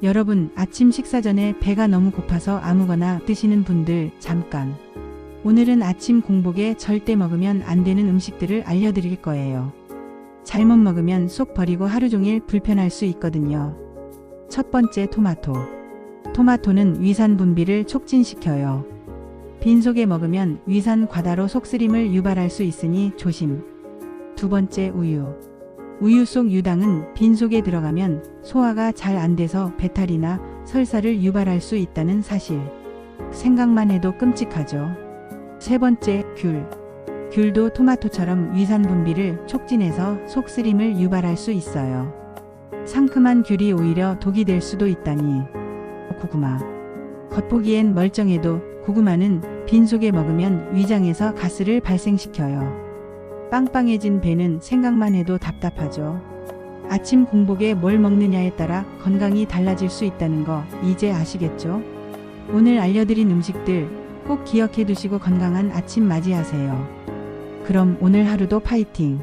여러분, 아침 식사 전에 배가 너무 고파서 아무거나 드시는 분들 잠깐. 오늘은 아침 공복에 절대 먹으면 안 되는 음식들을 알려드릴 거예요. 잘못 먹으면 속 버리고 하루 종일 불편할 수 있거든요. 첫 번째 토마토. 토마토는 위산 분비를 촉진시켜요. 빈속에 먹으면 위산 과다로 속쓰림을 유발할 수 있으니 조심. 두 번째 우유. 우유 속 유당은 빈속에 들어가면 소화가 잘 안 돼서 배탈이나 설사를 유발할 수 있다는 사실. 생각만 해도 끔찍하죠. 세 번째 귤. 귤도 토마토처럼 위산 분비를 촉진해서 속쓰림을 유발할 수 있어요. 상큼한 귤이 오히려 독이 될 수도 있다니. 고구마. 겉보기엔 멀쩡해도 고구마는 빈속에 먹으면 위장에서 가스를 발생시켜요. 빵빵해진 배는 생각만 해도 답답하죠. 아침 공복에 뭘 먹느냐에 따라 건강이 달라질 수 있다는 거 이제 아시겠죠? 오늘 알려드린 음식들 꼭 기억해 두시고 건강한 아침 맞이하세요. 그럼 오늘 하루도 파이팅!